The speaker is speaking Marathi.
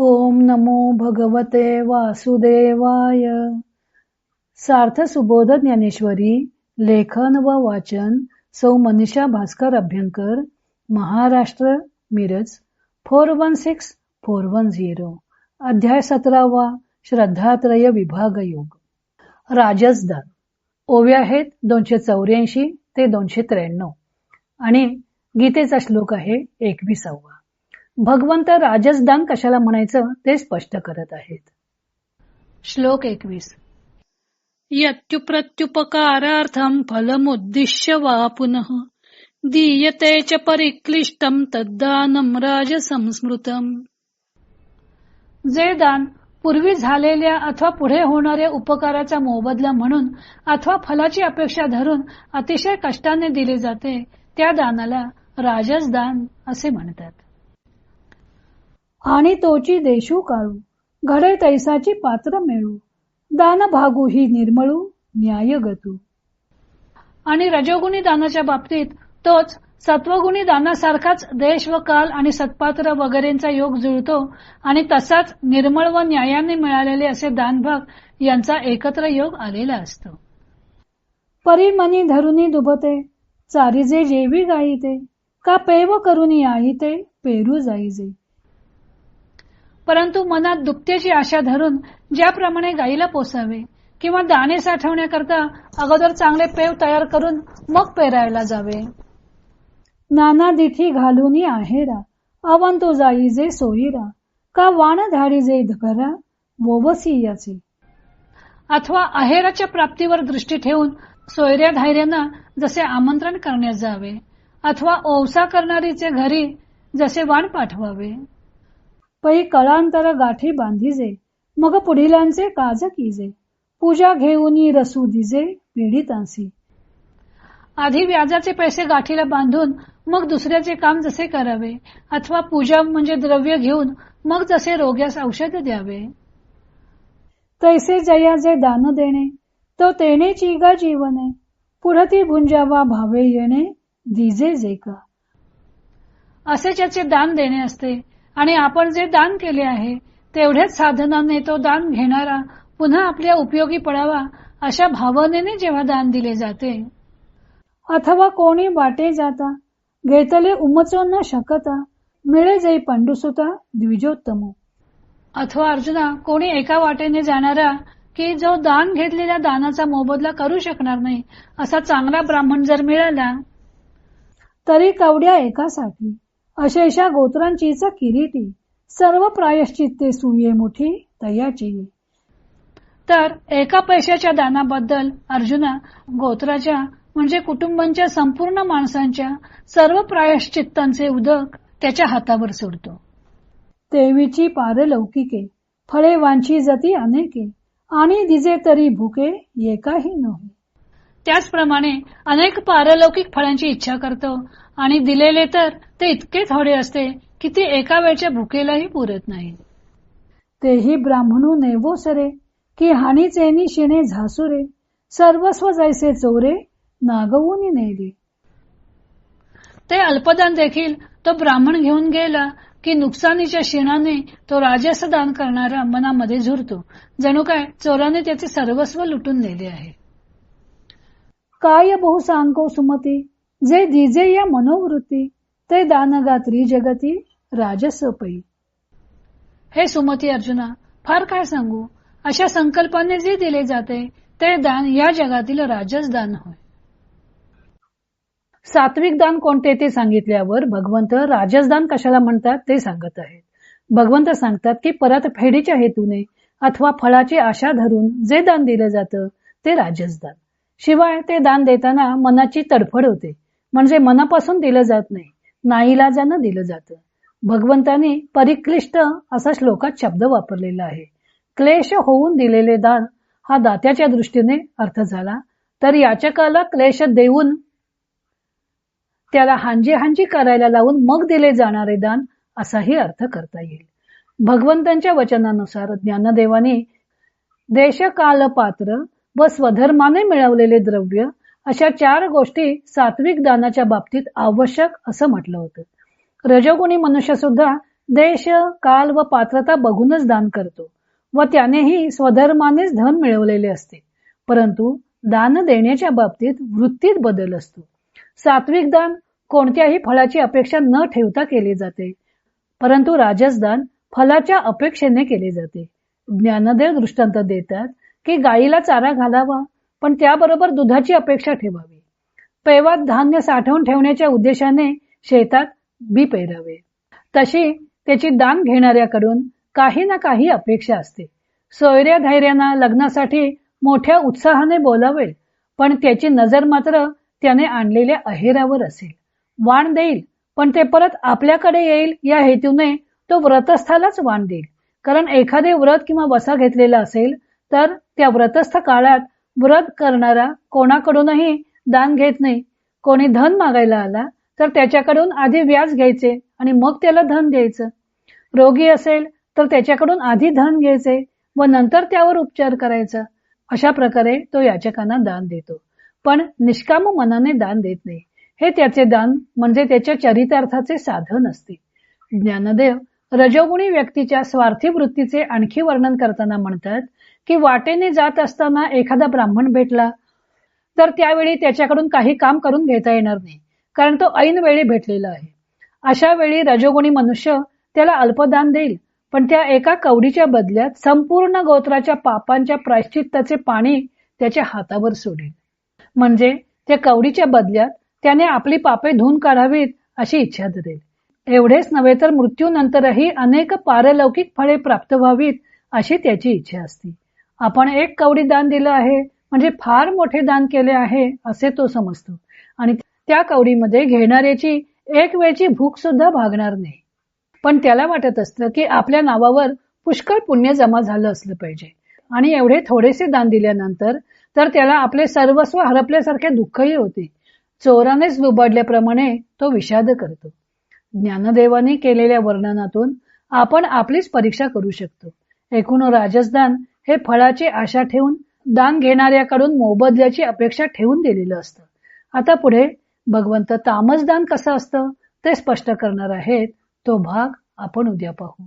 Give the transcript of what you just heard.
ओम नमो भगवते वासुदेवाय. सार्थ सुबोध ज्ञानेश्वरी लेखन व वाचन सौ Manisha Bhaskar Abhyankar Maharashtra Miraj four one six four one zero अध्याय सतरावा श्रद्धात्रय विभाग योग. राजसदान. ओव्या आहेत दोनशे चौऱ्याऐंशी ते दोनशे त्र्याण्णव. आणि गीतेचा श्लोक आहे एकविसावा. भगवंत राजसदान कशाला म्हणायचं ते स्पष्ट करत आहेत. श्लोक एकवीस. यत्युप्रत्युपकारार्थम फलमुद्दिश्य वा पुनः दीयते च परिक्लिष्टम तद्दानम राजसंस्मृतम. जे दान पूर्वी झालेल्या अथवा पुढे होणाऱ्या उपकाराचा मोबदला म्हणून अथवा फलाची अपेक्षा धरून अतिशय कष्टाने दिले जाते त्या दानाला राजस दान असे म्हणतात. आणि तोची देशू काळू घडे तैसाची पात्र मिळू. दान भागू ही निर्मळू न्याय गतू. आणि रजोगुणी दानाच्या बाबतीत तोच सत्वगुणी दानासारखाच देश व काल आणि सत्पात्र वगैरेंचा योग जुळतो आणि तसाच निर्मळ व न्यायाने मिळालेले असे दानभाग यांचा एकत्र योग आलेला असतो. परिमनी धरुनी दुभते चारिजे जेवी गाईते का पेव करुनी आईते पेरू जाईजे परंतु मनात दुपत्याची आशा धरून ज्याप्रमाणे गाईला पोसावे किंवा दाणे साठवण्याकरता अगोदर चांगले पेव तयार करून मग पेरायला जावे. नाना दिठी घालून आहेरा अवंतो जाई जे सोयीरा का वाण धाडी जे धरा वोवसी याचे. अथवा अहेराच्या प्राप्तीवर दृष्टी ठेवून सोयऱ्या धायऱ्यांना जसे आमंत्रण करण्यात जावे अथवा ओवसा करणारीचे घरी जसे वाण पाठवावे. पै कळांतर गाठी बांधीजे मग पुढीलांचे काज कीजे. पूजा घेऊन रसू दिजे पीडितांसी आधी व्याजाचे पैसे गाठीला बांधून मग दुसऱ्याचे काम जसे करावे अथवा पूजा म्हणजे द्रव्य घेऊन मग जसे रोग्यास औषध द्यावे. तैसे जया जे दान देणे तो तेने चिगा जीवने. पुढती भुंजावा भावे येणे दिजे जे का. असे ज्याचे दान देणे असते आणि आपण जे दान केले आहे तेवढ्याच साधनाने तो दान घेणारा पुन्हा आपल्या उपयोगी पडावा अशा भावनेने जेव्हा दान दिले जाते. अथवा कोणी वाटे जाता घेतले उमचो न शकता मिळे जाई पंडुसुता द्विजोत्तम. अथवा अर्जुना कोणी एका वाटेने जाणारा की जो दान घेतलेल्या दानाचा मोबदला करू शकणार नाही असा चांगला ब्राह्मण जर मिळाला तरी कवड्या एकासाठी. अशेषा गोत्रांचीच किरीटी. सर्व प्रायश्चित्ते सुये मोठी तयाची तर एका पैशाच्या दानाबद्दल अर्जुना गोत्राच्या म्हणजे कुटुंबांच्या संपूर्ण माणसांच्या सर्व प्रायश्चित्तांचे उदक त्याच्या हातावर सोडतो. देवीची पारलौकिके फळे वांची जती अनेके आणि दिजे तरी भुके एकाही नव्हे. त्याचप्रमाणे अनेक पारलौकिक फळांची इच्छा करतो आणि दिलेले तर ते इतके थोडे असते की ते एका वेळच्या भुकेलाही पुरत नाही. तेही ब्राह्मणू नेवो सरे की हानीचे शिणे झासुरे सर्वस्व जैसे चोरे नागवून नेले. ते अल्पदान देखील तो ब्राह्मण घेऊन गेला की नुकसानीच्या शिणाने तो राजस दान करणारा मनामध्ये झुरतो. जणू काय चोराने त्याचे सर्वस्व लुटून नेले आहे. काय बहु सांगो सुमती जे दिजे या मनोवृत्ती ते दानगात्री जगती राजसपई. हे सुमती अर्जुना फार काय सांगू? अशा संकल्पाने जे दिले जाते ते दान या जगातील राजस दान होय. सात्विक दान कोणते ते सांगितल्यावर भगवंत राजसदान कशाला म्हणतात ते सांगत आहेत. भगवंत सांगतात की परत फेडीच्या हेतूने अथवा फळाची आशा धरून जे दान दिलं जातं ते राजसदान शिवाय ते दान देताना मनाची तडफड होते. म्हणजे मनापासून दिलं जात नाही. नाईलाजानं दिलं जातं. भगवंताने परिक्लिष्ट असा श्लोकात शब्द वापरलेला आहे. क्लेश होऊन दिलेले दान हा दात्याच्या दृष्टीने अर्थ झाला. तर याचकाला क्लेश देऊन त्याला हांजी हांजी करायला लावून मग दिले जाणारे दान असाही अर्थ करता येईल. भगवंतांच्या वचनानुसार ज्ञानदेवाने देशकाल पात्र व स्वधर्माने मिळवलेले द्रव्य अशा चार गोष्टी सात्विक दानाच्या बाबतीत आवश्यक असं म्हटलं होतं. रजोगुणी मनुष्य सुद्धा देश काल व पात्रता बघूनच दान करतो व त्यानेही स्वधर्मानेच धन मिळवलेले असते. परंतु दान देण्याच्या बाबतीत वृत्तीत बदल असतो. सात्विक दान कोणत्याही फळाची अपेक्षा न ठेवता केले जाते परंतु राजसदान फलाच्या अपेक्षेने केले जाते. ज्ञानदेव दृष्टांत देतात की गायीला चारा घालावा पण त्याबरोबर दुधाची अपेक्षा ठेवावी. पैवात धान्य साठवून ठेवण्याच्या उद्देशाने शेतात बी पेरावे. तशी त्याची दान घेणाऱ्याकडून काही ना काही अपेक्षा असते. सोयऱ्या धैर्याना लग्नासाठी मोठ्या उत्साहाने बोलावे पण त्याची नजर मात्र त्याने आणलेल्या अहेरावर असेल. वाण देईल पण ते परत आपल्याकडे येईल या हेतूने तो व्रतस्थालाच वाण देईल. कारण एखादे व्रत किंवा वसा घेतलेला असेल तर त्या व्रतस्थ काळात व्रत करणारा कोणाकडूनही दान घेत नाही कोणी धन मागायला आला तर त्याच्याकडून आधी व्याज घ्यायचे आणि मग त्याला धन द्यायचं. रोगी असेल तर त्याच्याकडून आधी धन घ्यायचे व नंतर त्यावर उपचार करायचा. अशा प्रकारे तो याचकांना दान देतो. पण निष्काम मनाने दान देत नाही. हे त्याचे दान म्हणजे त्याच्या चरितार्थाचे साधन असते. ज्ञानदेव रजोगुणी व्यक्तीच्या स्वार्थी वृत्तीचे आणखी वर्णन करताना म्हणतात की वाटेने जात असताना एखादा ब्राह्मण भेटला तर त्यावेळी त्याच्याकडून काही काम करून घेता येणार नाही कारण तो ऐन वेळी भेटलेला आहे. अशा वेळी रजोगुणी मनुष्य त्याला अल्पदान देईल पण त्या एका कवडीच्या बदल्यात संपूर्ण गोत्राच्या पापांच्या प्रायश्चित्ताचे पाणी त्याच्या हातावर सोडेल. म्हणजे त्या कवडीच्या बदल्यात त्याने आपली पापे धुवून काढावीत अशी इच्छा धरेल. एवढेच नव्हे तर मृत्यूनंतरही अनेक पारलौकिक फळे प्राप्त व्हावीत अशी त्याची इच्छा असते. आपण एक कवडी दान दिलं आहे म्हणजे फार मोठे दान केले आहे असे तो समजतो. आणि त्या कवडीमध्ये घेणाऱ्याची एक वेळची भूक सुद्धा भागणार नाही. पण त्याला वाटत असतं की आपल्या नावावर पुष्कळ पुण्य जमा झालं असलं पाहिजे. आणि एवढे थोडेसे दान दिल्यानंतर तर त्याला आपले सर्वस्व हरपल्यासारखे दुःखही होते. चोरानेच लुबाडल्याप्रमाणे तो विषाद करतो. ज्ञानदेवाने केलेल्या वर्णनातून आपण आपलीच परीक्षा करू शकतो. एकूण राजसदान हे फळाची आशा ठेवून दान घेणाऱ्याकडून मोबदल्याची अपेक्षा ठेवून दिलेलं असतं. आता पुढे भगवंत तामसदान कसं असतं ते स्पष्ट करणार आहेत तो भाग आपण उद्या पाहू.